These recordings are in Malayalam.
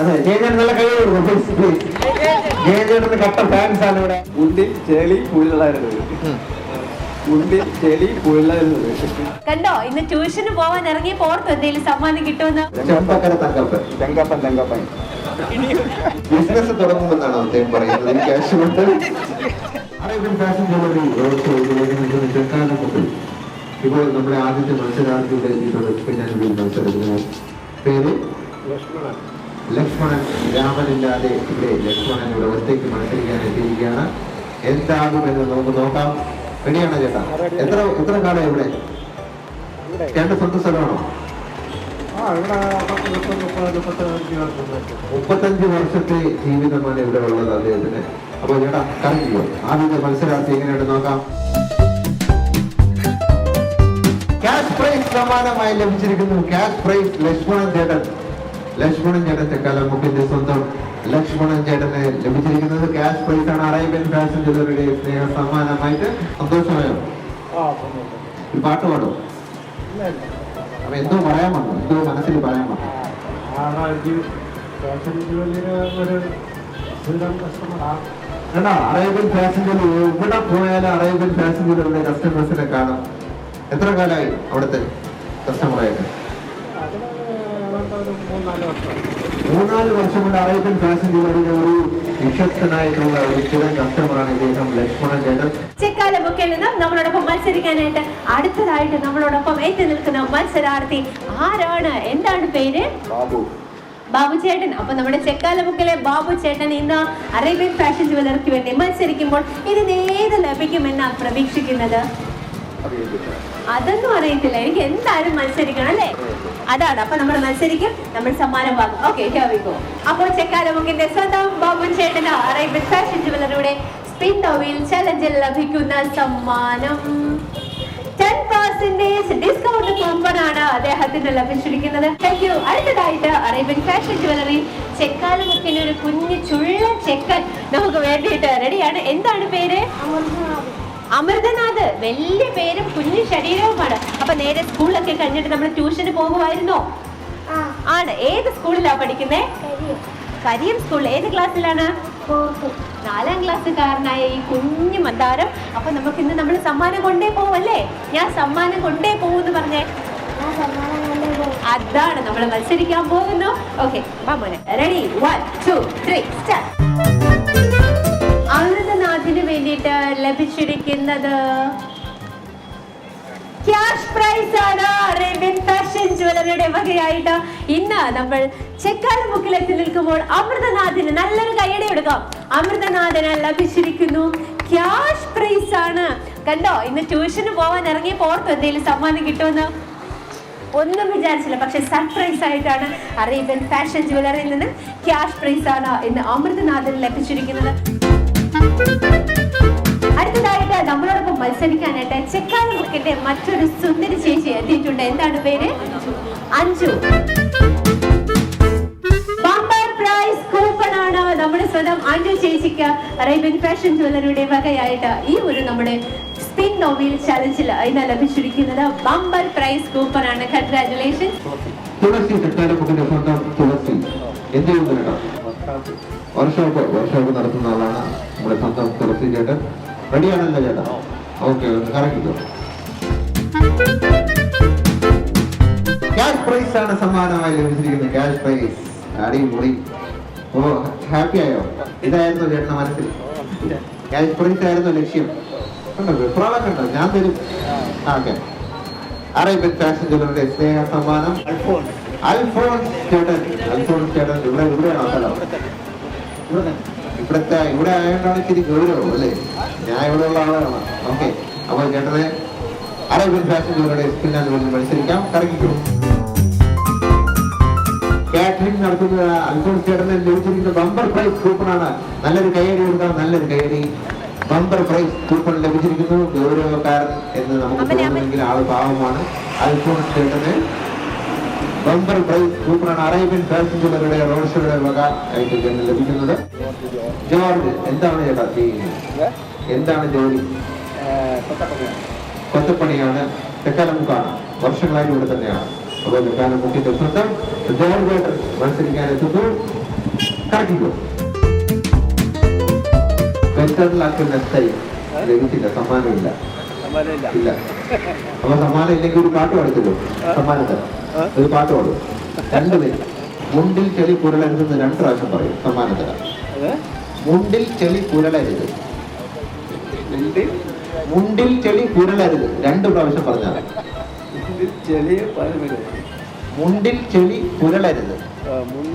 അതെ ജയചേട്ടൻ നല്ല ജയചേട്ടന് കട്ട ഫാൻസ് ആണ് ഇവിടെ. ചെളി കണ്ടോ ഇന്ന് ട്യൂഷന് പോവാൻ ഇറങ്ങി പോർത്തു എന്തെങ്കിലും സമ്മാനം കിട്ടുമെന്ന്? ബിസിനസ് തുടങ്ങുമെന്നാണ് അദ്ദേഹം പറയുന്നത്. എനിക്ക് ആവശ്യമുണ്ട്. ഇപ്പോൾ നമ്മുടെ ആദ്യത്തെ മത്സരാർത്ഥിയുടെ ഈ മത്സരത്തിന് പേര് ലക്ഷ്മണൻ രാമനില്ലാതെ ഇവിടെ ലക്ഷ്മണൻ ഇവിടെ ഒറ്റയ്ക്ക് മത്സരിക്കാൻ എത്തിയിരിക്കുകയാണ്. എന്താകുമെന്ന് നമുക്ക് നോക്കാം. റെഡിയാണോ ചേട്ടാ? എത്ര എത്ര കാലം ഇവിടെ? രണ്ട് സ്വന്തം സ്ഥലമാണോ? മുപ്പത്തഞ്ച് വർഷത്തെ ജീവിതമാണ് ഇവിടെ ഉള്ളത് അദ്ദേഹത്തിന്. അപ്പൊ ചേട്ടാ കറങ്ങിയോ ആദ്യത്തെ മത്സരാർത്ഥി എങ്ങനെയുണ്ട് നോക്കാം. ക്യാഷ് പ്രൈസ് സമ്മാനമായി ലഭിച്ചിരിക്കുന്നു. ക്യാഷ് പ്രൈസ് ലക്ഷ്മണൻ ചേട്ടൻ. ലക്ഷ്മണൻ ചേട്ടൻ ചെക്കാലമുക്കിന്റെ സ്വന്തം ലക്ഷ്മണൻ ചേട്ടനെ ലഭിച്ചിരിക്കുന്നത് ക്യാഷ് പ്രൈസ് ആണ്. അറേബ്യൻ ഫാഷൻ ജ്വല്ലറിയുടെ സ്നേഹ സമ്മാനമായിട്ട് സന്തോഷമായോ? പാട്ട് പാടോ. അപ്പൊ എന്തോ പറയാൻ വന്നു. എന്തോ മനസ്സിൽ പറയാൻ വന്നു. അറേബ്യൻ ഫാഷൻ ജ്വല്ലറി എവിടെ പോയാലും അറേബ്യൻ ഫാഷൻ ജ്വല്ലറിയുടെ കസ്റ്റമേഴ്സിനെ കാണാം. എത്ര കാലമായി അവിടുത്തെ കസ്റ്റമറായിട്ട് മൂന്നാൽ വർഷം കൊണ്ട് അറേബ്യൻ ഫാഷൻ ഡിവൈഡിന്റെ ഒരു വിശ്വസ്തനായിട്ടുള്ള ഒരു സ്ഥിരം കസ്റ്റമറാണ് ഇദ്ദേഹം ലക്ഷ്മണൻ ചേട്ടൻ ചെക്കാല ബുക്കിൽ നിന്നും നമ്മളോടൊപ്പം മത്സരിക്കാനായിട്ട് അടുത്തതായിട്ട് നമ്മളോടൊപ്പം എത്തി നിൽക്കുന്ന മത്സരാർത്ഥി ആരാണ്? എന്താണ് പേര്? ബാബു. ബാബു ചേട്ടൻ. അപ്പൊ നമ്മുടെ ചെക്കാല ബുക്കിലെ ബാബു ചേട്ടൻ ഇന്ന് അറേബ്യൻ ഫാഷൻ ജുവലർക്ക് വേണ്ടി മത്സരിക്കുമ്പോൾ ഇതിന് ഏത് ലഭിക്കുമെന്നാണ് പ്രതീക്ഷിക്കുന്നത്? അതൊന്നും അറിയത്തില്ല. എനിക്ക് എന്തായാലും മത്സരിക്കണം അല്ലേ? അതാണ്. അപ്പൊ നമ്മൾ മത്സരിക്കും നമ്മൾ സമ്മാനം വാങ്ങും. ഓക്കെ അപ്പൊ അപ്പോൾ ചെക്കാല ബുക്കിന്റെ സ്വന്തം ബാബു ചേട്ടന് അറേബ്യൻ ഫാഷൻ ജുവലറിയുടെ സ്പിൻ ടോവിൽ ചലഞ്ചിൽ ലഭിക്കുന്ന സമ്മാനം. ടെൻ പെർസെന്റേജ് ഡിസ്കൗണ്ട് കൂപ്പൺ ആണ് അദ്ദേഹത്തിന് ലഭിച്ചിരിക്കുന്നത്. താങ്ക് യു അടുത്തതായിട്ട് അറേബ്യൻ ഫാഷൻ ജുവലറി ചെക്കാല ബുക്കിന് ഒരു കുഞ്ഞു ചുള്ള ചെക്കൻ നമുക്ക് വേണ്ടിയിട്ട് റെഡിയാണ് എന്താണ് പേര്? അമൃതനാഥ് വലിയ പേരും കുഞ്ഞു ശരീരവുമാണ്. അപ്പൊ നേരെ സ്കൂളിലൊക്കെ കഴിഞ്ഞിട്ട് നമ്മൾ ട്യൂഷന് പോകുമായിരുന്നോ? ആണ്. ഏത് സ്കൂളിലാ പഠിക്കുന്നേ? കരിയം. സ്കൂൾ. ഏത് ക്ലാസ്സിലാണ്? നാലാം ക്ലാസ്സുകാരനായ ഈ കുഞ്ഞു മന്ദാരം. അപ്പൊ നമുക്ക് ഇന്ന് നമ്മൾ സമ്മാനം കൊണ്ടേ പോവല്ലേ? ഞാൻ സമ്മാനം കൊണ്ടേ പോകുമെന്ന് പറഞ്ഞേ? അതാണ് നമ്മൾ മത്സരിക്കാൻ പോകുന്നു okay ready one two three start വേണ്ടിയിട്ട് ലഭിച്ചിരിക്കുന്നത്. ക്യാഷ് പ്രൈസ് ആണ്. അറേബ്യൻ ഫാഷൻ ജ്വല്ലറിയുടെ വകയായിട്ട് ഇന്ന് നമ്മൾ ചെക്കാല മുക്കിലെത്തി നിൽക്കുമ്പോൾ അമൃതനാഥിന് നല്ലൊരു കൈയടി എടുക്കാം. അമൃതനാഥിന് ലഭിച്ചിരിക്കുന്നു ക്യാഷ് പ്രൈസ് ആണ്. കണ്ടോ ഇന്ന് ട്യൂഷന് പോവാൻ ഇറങ്ങി പോർത്ത് എന്തെങ്കിലും സമ്മാനം കിട്ടുമെന്ന്? ഒന്നും വിചാരിച്ചില്ല പക്ഷെ സർപ്രൈസ് ആയിട്ടാണ് അറേബ്യൻ ഫാഷൻ ജ്വല്ലറിയിൽ നിന്ന് ക്യാഷ് പ്രൈസ് ആണ് ഇന്ന് അമൃതനാഥിന് ലഭിച്ചിരിക്കുന്നത്. ബുക്കിന്റെ മറ്റൊരു സുന്ദരി ചേച്ചി എത്തിയിട്ടുണ്ട്. എന്താണ് പേര്? അഞ്ജു. നമ്മുടെ സ്വന്തം അഞ്ജു ചേച്ചിക്ക്. റൈബൻ ഫാഷൻ ജ്വല്ലറിയുടെ വകയായിട്ട് ഈ ഒരു നമ്മുടെ സ്പിൻ നോവിൽ ചലഞ്ചിൽ ഇന്ന് ലഭിച്ചിരിക്കുന്നത് ബമ്പർ പ്രൈസ് കൂപ്പൺ ആണ്. കൺഗ്രാറ്റുലേഷൻ തുളസി. ചെക്കാലമുക്കിന്റെ സ്വന്തം തുളസി. എന്ത് വർഷോപ്പ് വർക്ക്ഷോപ്പ് നടത്തുന്ന ആളാണ് നമ്മുടെ സ്വന്തം തുളസി ചേട്ടൻ. റെഡിയാണല്ലോ ചേട്ടാ? ഓക്കെ കറക്റ്റ് ക്യാഷ് പ്രൈസ് ആണ് സമ്മാനമായി ലഭിച്ചിരിക്കുന്നത്. ക്യാഷ് പ്രൈസ് അടിപൊളി. ഓ ഹാപ്പി ആയോ? ഇതായിരുന്നു ചേട്ടന മനസ്സിൽ. ക്യാഷ് പ്രൈസ് ആയിരുന്നു ലക്ഷ്യം. കണ്ടോ വിപ്ലവം കണ്ടോ? ഞാൻ തരും. ഓക്കെ. അറേബ്യൻ ഫാഷൻ ജ്വല്ലറിയുടെ സ്നേഹ സമ്മാനം. അൽഫോൺസ് ചേട്ടൻ. അൽഫോൺസ് ചേട്ടൻ ഇവിടെ ഇവിടെയാണോ സ്ഥലം. ഇവിടുത്തെ ഇവിടെ ആയതുകൊണ്ടാണ് ഇച്ചിരി ഗൗരവം അല്ലേ? ഞാൻ ഇവിടെ ഉള്ള ആളാണ്. ഓക്കെ. അപ്പോൾ ചേട്ടനെ അറേബ്യൻ ഫാഷൻ ജ്വല്ലറിയുടെ വന്ന് മത്സരിക്കാം. കറങ്ങിക്കും. കാറ്ററിംഗ് നടത്തുന്ന അൽഫോൺസ് ചേട്ടനെ ലഭിച്ചിരിക്കുന്ന ബമ്പർ പ്രൈസ് കൂപ്പണാണ് നല്ലൊരു കയ്യടി കൊടുക്കാം നല്ലൊരു കയ്യടി. ബമ്പർ പ്രൈസ് കൂപ്പൺ ലഭിച്ചിരിക്കുന്നു. ഗൗരവക്കാരൻ എന്ന് നമുക്ക് ആൾ തോന്നുമെങ്കിൽ ആൾ പാവമാണ്. അൽഫോൺസ് ചേട്ടന് ബമ്പർ പ്രൈസ് കൂപ്പണാണ് അറേബ്യൻ ഫാഷൻ ജ്വല്ലറിയുടെ റോഡ് ഷോയുടെ വക ആയിട്ട് തന്നെ ലഭിക്കുന്നത്. ജോർജ് എന്താണ് ചേട്ടാ ചെയ്യുന്നത് എന്താണ് ജോലി? കൊത്തപ്പണിയാണ് തെക്കാലമുക്കാണ്. വർഷങ്ങളായിട്ട് ഇവിടെ തന്നെയാണ്. അപ്പോൾ തെക്കാലമുക്കിന്റെ ശ്രദ്ധം സ്വന്തം ഏട്ടൻ മത്സരിക്കാൻ എത്തുന്നു. കാട്ടിക്കോ ലഭിച്ചില്ല സമ്മാനമില്ല. ഇല്ല. അപ്പൊ സമ്മാനം ഇല്ലെങ്കിൽ ഒരു പാട്ട് പാടിച്ചല്ലോ സമ്മാനത്തിന് ഒരു പാട്ട് പാടും. രണ്ടുപേരും. മുണ്ടിൽ ചെളി പുരളരുത് രണ്ട് പ്രാവശ്യം പറയും. സമ്മാനത്തിന് മുണ്ടിൽ ചെളി പുരളരുത് മുണ്ടിൽ? മുണ്ടിൽ ചെളി പുരളരുത് രണ്ട് പ്രാവശ്യം പറഞ്ഞാൽ മുണ്ടിൽ ചെളി പുരളരുത്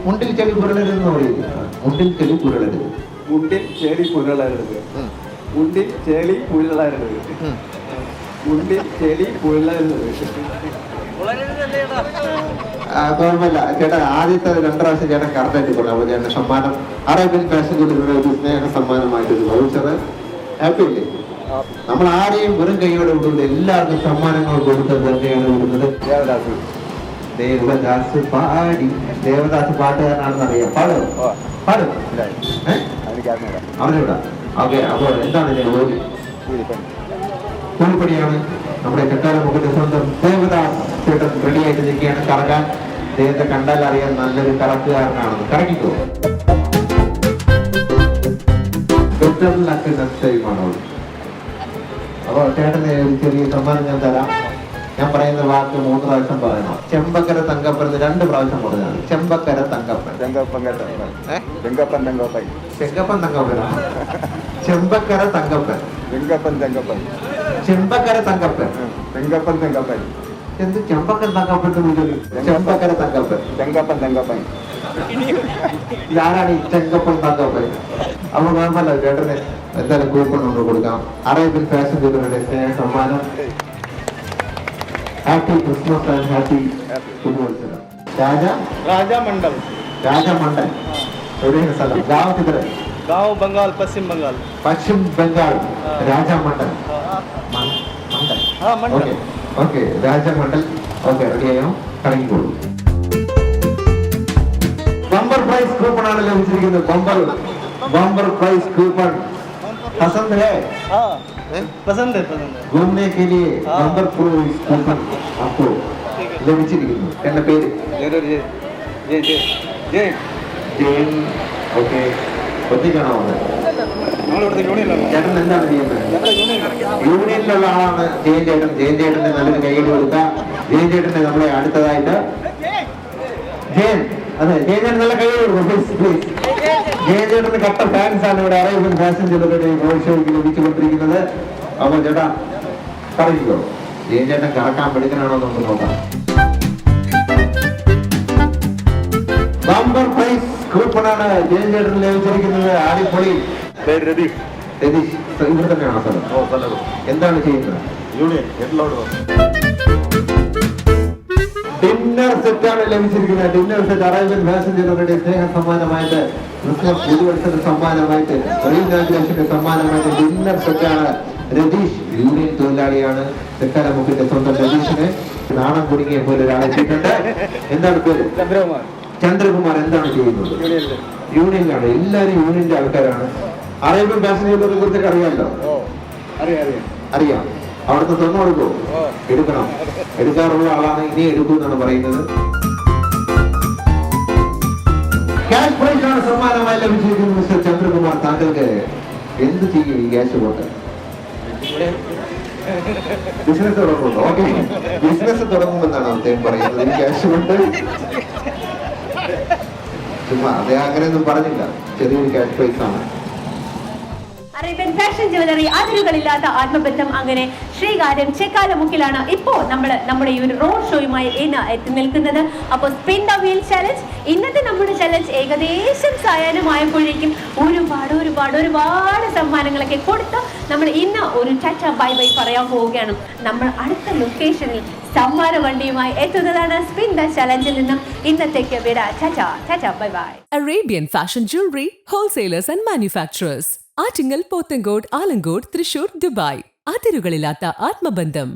മുണ്ടിൽ ചെളി പുരളരുത് എന്ന് പറയുന്നത് മുണ്ടിൽ ചെളി പുരളരുത് മുണ്ടിൽ ചെളി പുരളരുത് മുണ്ടിൽ ചെളി പുരളരുത് മുണ്ടിൽ ചെളി പുരളരുത് കുഴപ്പമില്ല. ചേട്ടാ ആദ്യത്തെ രണ്ട് പ്രാവശ്യം ചേട്ടൻ കറക്റ്റായിട്ട് പറഞ്ഞു അപ്പോൾ ചേട്ടൻ സമ്മാനം അറേബ്യൻ ഫാഷൻ ജ്വല്ലറിയുടെ ഒരു സ്നേഹ സമ്മാനമായിട്ട് ഒരു വൗച്ചർ ഹാപ്പി അല്ലേ? നമ്മൾ ആരെയും വെറും കൈയോടെ വിടുന്നത് എല്ലാവർക്കും സമ്മാനങ്ങൾ കൊടുത്തത് തന്നെയാണ് വിടുന്നത് ദേവദാസ്. ദേവദാസ് പാടി. ദേവദാസ് പാട്ടുകാരനാണെന്ന് അറിയാം. പാടും. പാടു. അറിഞ്ഞൂടാ ഓക്കെ അപ്പോൾ എന്താണ് ജോലി? നമ്മുടെ കെട്ടാലമുഖന്റെ സ്വന്തം ദേവദാസ് ചേട്ടൻ റെഡിയായിട്ട് നിൽക്കുകയാണ്. കറക്കാൻ അദ്ദേഹത്തെ കണ്ടാൽ അറിയാൻ നല്ലൊരു കറക്കുകാരനാണെന്ന് കറങ്ങിക്കോ. ടൈമാണോ അപ്പോൾ ചേട്ടന് ഒരു ചെറിയ സമ്മാനം ഞാൻ തരാം. ഞാൻ പറയുന്ന വാക്ക് മൂന്ന് പ്രാവശ്യം പറയണം. ചെമ്പക്കര തങ്കപ്പൻ രണ്ട് പ്രാവശ്യം പറഞ്ഞാൽ ചെമ്പക്കര തങ്കപ്പൻ. ചെങ്കപ്പൻ തങ്കപ്പൻ ചെങ്കപ്പൻ തങ്കപ്പൻ. ചെങ്കപ്പൻ തങ്കപ്പനോ ചെമ്പക്കര തങ്കപ്പൻ. ചെങ്കപ്പൻ ചെങ്കപ്പൻ ചെമ്പക്കര തങ്കപ്പൻ. ചെങ്കപ്പൻ ചെങ്കപ്പൻ എന്ത് ചെമ്പക്കൻ തങ്കപ്പൻ ചെമ്പക്കര തങ്കപ്പൻ. തെങ്കപ്പൻ തെങ്കപ്പൻ ഇതാരാണ് ഈ ചെങ്കപ്പൻ തങ്കപ്പൻ? അപ്പൊ കുഴപ്പമില്ല ചേട്ടന് എന്തായാലും കൂപ്പൺ കൊണ്ട് കൊടുക്കാം. അറേബ്യൻ ഫാഷൻ ഡിലറുടെ സ്നേഹ സമ്മാനം. ഹാപ്പി ക്രിസ്മസ് ആൻഡ് ഹാപ്പി പുതുവത്സരം രാജ? രാജമണ്ഡൽ രാജമണ്ഡൽ എവിടെയാണ് സ്ഥലം? ഗാവത്തിതരെ ഗാവ് Bengal Paschima Bengal. Paschim Bengal. Rajmandal Mandal okay. Okay Rajmandal okay റെഡിയായോ കറങ്ങിക്കോളൂ. ബമ്പർ പ്രൈസ് കൂപ്പൺ ആണ് ലഭിച്ചിരിക്കുന്നത്. ബമ്പർ ബമ്പർ പ്രൈസ് കൂപ്പൺ പസന്ത് ഹേ പസന്ത് ഗുംനെ കെ ലിയേ ബമ്പർ പ്രൈസ് കൂപ്പൺ അപ്പോ ലഭിച്ചിരിക്കുന്നു. എന്റെ പേര്? ജയൻ. ഓക്കെ. ഒറ്റയ്ക്കാണോ വന്നത്? ചേട്ടൻ എന്താണ് ചെയ്യുന്നത്? യൂണിയനിലുള്ള ആളാണ് ജയൻ ചേട്ടൻ ജയൻ ചേട്ടന് നല്ലൊരു കൈയ്യടി കൊടുക്കുക ജയൻ ചേട്ടന് നമ്മളെ അടുത്തതായിട്ട്. ജയൻ അതെ ജയൻ ചേട്ടൻ നല്ല കൈയ്യടി കൊടുക്കും. പ്ലീസ് പ്ലീസ് ജയൻ ചേട്ടന് കട്ട ഫാൻസ് ആണ് ഇവിടെ. അറേബ്യൻ ഫാഷൻ ജ്വല്ലറിയുടെ റോഡ് ഷോയ്ക്ക് ലഭിച്ചുകൊണ്ടിരിക്കുന്നത്. അപ്പോൾ ചേട്ടാ പറഞ്ഞിക്കോ ജയൻ ചേട്ടൻ കറക്കാൻ പെടുക്കനാണോ നമുക്ക് നോക്കാം. ബമ്പർ പ്രൈസ് കൂപ്പണാണ് ജയൻ ചേട്ടന് ലഭിച്ചിരിക്കുന്നത്. ആടിപ്പൊളി പേര് രതീഷ് രതീഷ് ഇവിടെ തന്നെയാണോ സ്ഥലം ഓ സ്ഥലം എന്താണ് ചെയ്യുന്നത്? യൂണിയൻ എട്ടിലോട്ട് ഡിന്നർ സെറ്റാണ് ലഭിച്ചിരിക്കുന്നത്. ഡിന്നർ സെറ്റ് അറേബ്യൻ ഫാഷൻ ജനറുടെ സ്നേഹ സമ്മാനമായിട്ട് ക്രിസ്മസ് പുതുവത്സര സമ്മാനമായിട്ട് റീനാഗ്രേഷന്റെ സമ്മാനമായിട്ട് ഡിന്നർ സെറ്റാണ് രതീഷ് യൂണിയൻ തൊഴിലാളിയാണ്. തെക്കാലമുഖിന്റെ സ്വന്തം രതീഷിനെ നാണം കുടുങ്ങിയ പോലെ ഒരാളെ ചെയ്തിട്ടുണ്ട്. എന്താണ് പേര്? ചന്ദ്രകുമാർ. ചന്ദ്രകുമാർ എന്താണ് ചെയ്യുന്നത്? യൂണിയനിലാണ്. എല്ലാവരും യൂണിയന്റെ ആൾക്കാരാണ്. അറേബ്യൻ ഫാഷൻ ജ്വല്ലറിയെ കുറിച്ചൊക്കെ അറിയാമല്ലോ. അറിയാം അവിടുത്തെ സ്വർണം കൊടുക്കോ. എടുക്കണം. എടുക്കാറുള്ള ആളാണ് ഇനി എടുക്കൂ എന്നാണ് പറയുന്നത്. ക്യാഷ് പ്രൈസ് ആണ് സമ്മാനമായി ലഭിച്ചിരിക്കുന്നത് മിസ്റ്റർ ചന്ദ്രകുമാർ താങ്കൾക്ക്. എന്ത് ചെയ്യും ഈ ക്യാഷ് കൊണ്ട്? ബിസിനസ് തുടങ്ങുന്നുണ്ടോ? ഓക്കെ ബിസിനസ് തുടങ്ങുമെന്നാണ് അദ്ദേഹം പറയുന്നത്. ഈ ക്യാഷ് കൊണ്ട്? ചുമ്മാ അദ്ദേഹം അങ്ങനെയൊന്നും പറഞ്ഞില്ല. ചെറിയൊരു cash prize Arabian fashion jewellery അതിരുകളില്ലാത്ത ആത്മബന്ധം അങ്ങനെ ശ്രീകാര്യം ചെക്കാലമുക്കിലാണ് ഇപ്പോ നമ്മൾ നമ്മുടെ ഈ ഒരു റോഡ് ഷോയുമായി ഇന്ന് എത്തി നിൽക്കുന്നത്. അപ്പോൾ സ്പിൻ ദ വീൽ ചലഞ്ച് ഇന്നത്തെ നമ്മുടെ ചലഞ്ച് ഏകദേശം സായാഹ്നമായപ്പോഴേക്കും ഒരുപാട് ഒരുപാട് ഒരുപാട് സമ്മാനങ്ങളൊക്കെ കൊടുത്ത് നമ്മൾ ഇന്ന് ഒരു ചച്ച ബൈ ബൈ പറയാൻ പോവുകയാണ്. നമ്മൾ അടുത്ത ലൊക്കേഷനിൽ സമ്മാന വണ്ടിയുമായി എത്തുന്നതാണ് സ്പിൻ ദ ചലഞ്ചിൽ നിന്നും. ഇന്നത്തേക്ക് വിട. ചാച്ച ചാച്ച bye bye. Arabian Fashion Jewelry, Wholesalers and Manufacturers. Attingal Pothencode Alamcode Thrissur Dubai. അതിരുകളില്ലാത്ത ആത്മബന്ധം.